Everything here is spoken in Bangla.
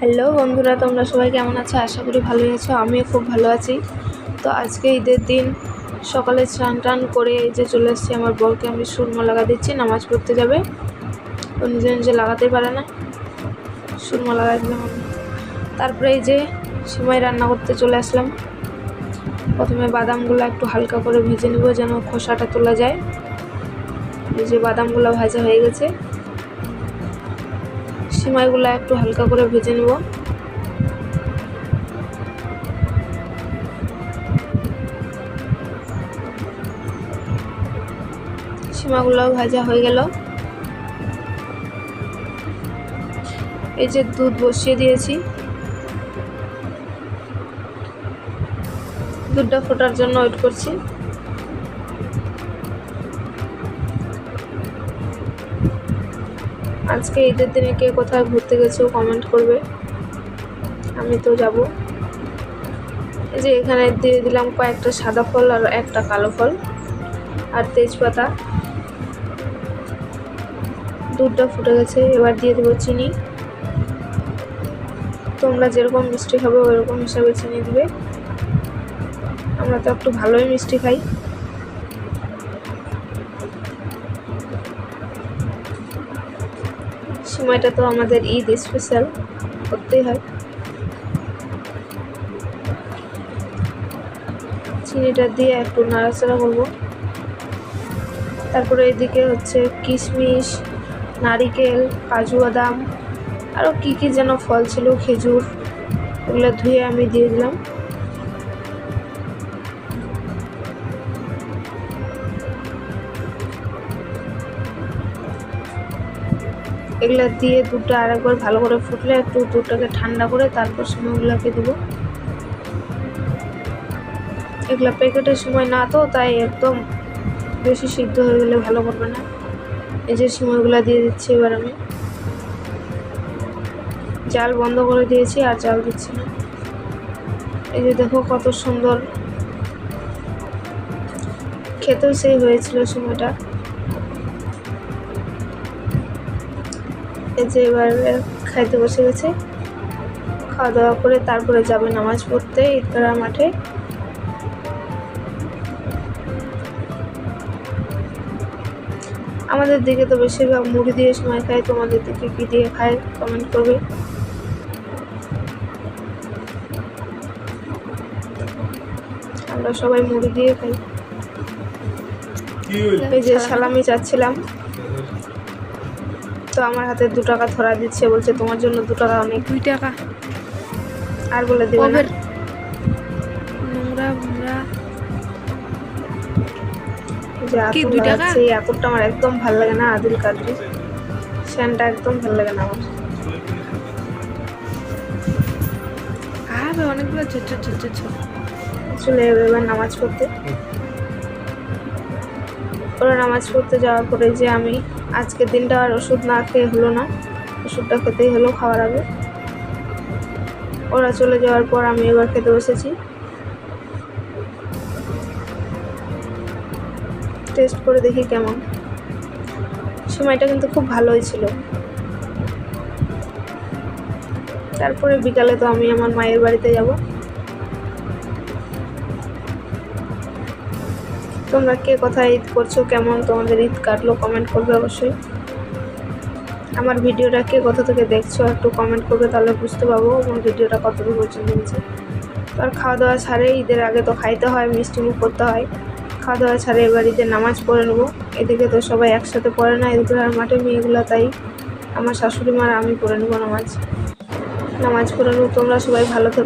হ্যালো বন্ধুরা, তোমরা সবাই কেমন আছো? আশা করি ভালোই আছো। আমিও খুব ভালো আছি। তো আজকে ঈদের দিন সকালে স্নান টান করে এই যে চলে এসেছি আমার বরকে, আমি সুরমা লাগা দিচ্ছি, নামাজ পড়তে যাবে। ও নিজে নিজে লাগাতেই পারে না, সুরমা লাগা দিলাম তারপরে এই যে সময় রান্না করতে চলে আসলাম। প্রথমে বাদামগুলো একটু হালকা করে ভেজে নেব, যেন খোসাটা তোলা যায়। এই যে বাদামগুলো ভাজা হয়ে গেছে। সিমাইগুলো একটু হালকা করে ভেজে নেব। সিমাগুলো ভাজা হয়ে গেল। এই যে দুধ বসিয়ে দিয়েছি। দুধটা ফোটার জন্য ওয়েট করছি। আজকে ঈদের দিনে কে কোথায় ঘুরতে গেছো কমেন্ট করবে। আমি তো যাব। এই যে এখানে দিয়ে দিলাম কয়েকটা সাদা ফল আর একটা কালো ফল আর তেজপাতা। দুধটা ফুটে গেছে, এবার দিয়ে দেবো চিনি। তোমরা যেরকম মিষ্টি খাবে ওইরকম হিসাবে চিনি দিবে। আমরা তো একটু ভালোই মিষ্টি খাই। সময়টা তো আমাদের ঈদ স্পেশাল করতেই হয়। চিনিটা দিয়ে একটু নাড়াচাড়া করব। তারপরে এদিকে হচ্ছে কিশমিশ, নারিকেল, কাজু বাদাম, আরও কী কী যেন ফল ছিল, খেজুর, ওগুলো ধুয়ে আমি দিয়ে দিলাম। এগুলো দিয়ে দুধটা আরেকবার ভালো করে ফুটলে একটু দুধটাকে ঠান্ডা করে তারপর সময়গুলোকে দেবো। এগুলো প্যাকেটের সময় না তো, তাই একদম বেশি সিদ্ধ হয়ে গেলে ভালো করবে না। এই যে সময়গুলো দিয়ে দিচ্ছি এবার আমি। জাল বন্ধ করে দিয়েছি আর জাল দিচ্ছি না। এই যে দেখো কত সুন্দর। খেতেও সেই হয়েছিল সময়টা। এই যে এবার খাইতে বসে গেছে। খাওয়া দাওয়া করে তারপরে যাবে নামাজ পড়তে ঈদগাহ মাঠে। আমাদের দিকে তো বেশিরভাগ মুড়ি দিয়ে সময় খায় তোমাদের দিকে কী দিয়ে খায় কমেন্ট করবে। আমরা সবাই মুড়ি দিয়ে খাই। এই যে সালামি চাচ্ছিলাম। তো আমার হাতে দু টাকা ধরা দিচ্ছে বলছে তোমার জন্য দু টাকা অনেক দুই টাকা। আর বলে দেবে নোংরা যে এই আমার একদম ভালো লাগে না আদিল কাদরি। শ্যানটা একদম ভালো লাগে না আমার। অনেকগুলো ছোট ছোট ছোট ছোট। চলে যাবে এবার নামাজ পড়তে। ওরা নামাজ পড়তে যাওয়ার পরে যে আমি আজকের দিনটা আর ওষুধ না খেয়ে হলো না, ওষুধটা খেতেই হলো খাওয়ার আগে। ওরা চলে যাওয়ার পর আমি এবার খেতে বসেছি। টেস্ট করে দেখি কেমন। সময়টা কিন্তু খুব ভালোই ছিল। তারপরে বিকালে তো আমি আমার মায়ের বাড়িতে যাব। তোমরা কে কোথায় ঈদ করছ, কেমন তোমাদের ঈদ কাটলো কমেন্ট করবে অবশ্যই। আমার ভিডিওটা কে কোথা থেকে দেখছ, একটু কমেন্ট করবে, তাহলে বুঝতে পারব আমার ভিডিওটা কতদূর পর্যন্ত হয়েছে। আর খাওয়া দাওয়া ছাড়ে, ঈদের আগে তো খাইতে হয় মিষ্টি মুখ করতে হয়। খাওয়া দাওয়া ছাড়ে, এবার ঈদের নামাজ পড়ে নেব। এদিকে তো সবাই একসাথে পড়ে না ঈদগাহ মাঠে মেয়েগুলো, তাই আমার শাশুড়ি মার আমি পড়ে নেব নামাজ। নামাজ পড়ে নেব, তোমরা সবাই ভালো থেকো।